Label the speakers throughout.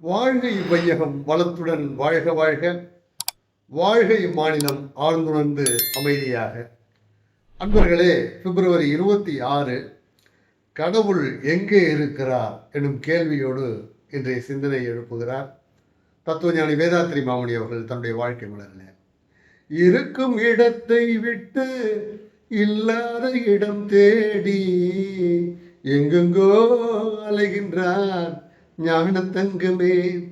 Speaker 1: வாழ்க இவ்வையகம் வளத்துடன் வாழ்க வாழ்க. வாழ்க இம்மாநிலம் ஆழ்ந்துணர்ந்து அமைதியாக. அன்பர்களே பிப்ரவரி இருபத்தி ஆறு கடவுள் எங்கே இருக்கிறார் எனும் கேள்வியோடு இன்றைய சிந்தனை எழுப்புகிறார். தத்துவஞானி வேதாத்திரி மாமணி அவர்கள் தன்னுடைய வாழ்க்கை மலரில் இருக்கும் இடத்தை விட்டு இல்லாத இடம் தேடி எங்கெங்கோ அலைகின்றான் ஞான தங்கமே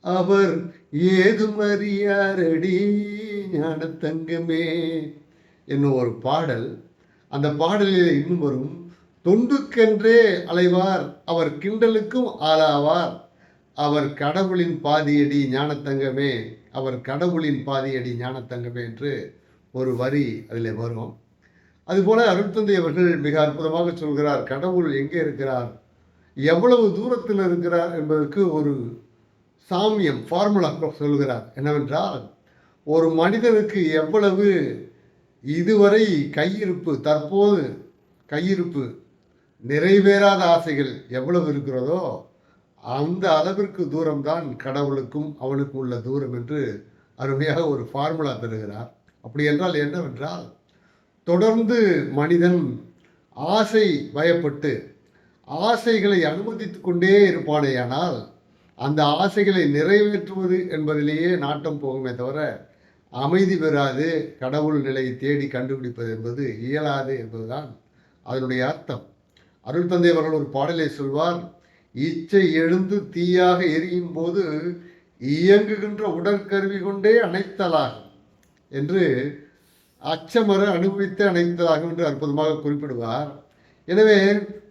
Speaker 1: அவர் ஏதும் அறியாரடி ஞான தங்கமே என்னும் ஒரு பாடல். அந்த பாடலில் இன்னும் வரும். தொண்டுக்கென்றே அலைவார் அவர் கிண்டலுக்கும் ஆளாவார். அவர் கடவுளின் பாதியடி ஞானத்தங்கமே. அவர் கடவுளின் பாதியடி ஞானத்தங்கமே என்று ஒரு வரி அதில் வரும். அதுபோல அருள்தந்தை அவர்கள் மிக அற்புதமாக சொல்கிறார். கடவுள் எங்கே இருக்கிறார்? எவ்வளவு தூரத்தில் இருக்கிறார் என்பதற்கு ஒரு சாமியம் ஃபார்முலா சொல்கிறார் என்னவென்றால் ஒரு மனிதனுக்கு எவ்வளவு இதுவரை கையிருப்பு தற்போது கையிருப்பு நிறைவேறாத ஆசைகள் எவ்வளவு இருக்கிறதோ அந்த அளவிற்கு தூரம்தான் கடவுளுக்கும் அவனுக்கும் உள்ள தூரம் என்று அருமையாக ஒரு ஃபார்முலா தருகிறார். அப்படி என்றால் என்னவென்றால் தொடர்ந்து மனிதன் ஆசை பயப்பட்டு ஆசைகளை அனுமதித்து கொண்டே இருப்பானேயானால் அந்த ஆசைகளை நிறைவேற்றுவது என்பதிலேயே நாட்டம் போகுமே தவிர அமைதி பெறாது கடவுள் நிலையை தேடி கண்டுபிடிப்பது என்பது இயலாது என்பதுதான் அதனுடைய அர்த்தம். அருள் தந்தை அவர்கள் ஒரு பாடலை சொல்வார் இச்சை எழுந்து தீயாக எரியும் போது இயங்குகின்ற உடற்கருவி கொண்டே அணைத்தலாகும் என்று அச்சமர அனுபவித்து அணைத்தலாகும் என்று அற்புதமாக குறிப்பிடுவார். எனவே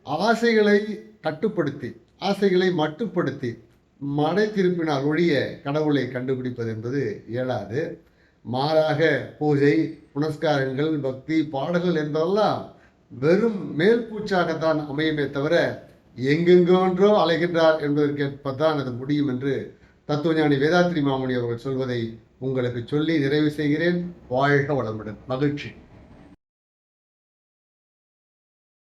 Speaker 1: ஆசைகளை கட்டுப்படுத்தி ஆசைகளை மட்டுப்படுத்தி மடை திருப்பினால் ஒழிய கடவுளை கண்டுபிடிப்பது என்பது இயலாது. மாறாக பூஜை புனஸ்காரங்கள் பக்தி பாடல்கள் என்பதெல்லாம் வெறும் மேல்பூச்சாகத்தான் அமையுமே தவிர எங்கெங்கொன்றோ அலைகின்றார் என்பதற்கேற்பத்தான் அது முடியும் என்று தத்துவஞானி வேதாத்ரி மாமுனி அவர்கள் சொல்வதை உங்களுக்கு சொல்லி நிறைவு செய்கிறேன். வாழ்க வளமுடன். மகிழ்ச்சி.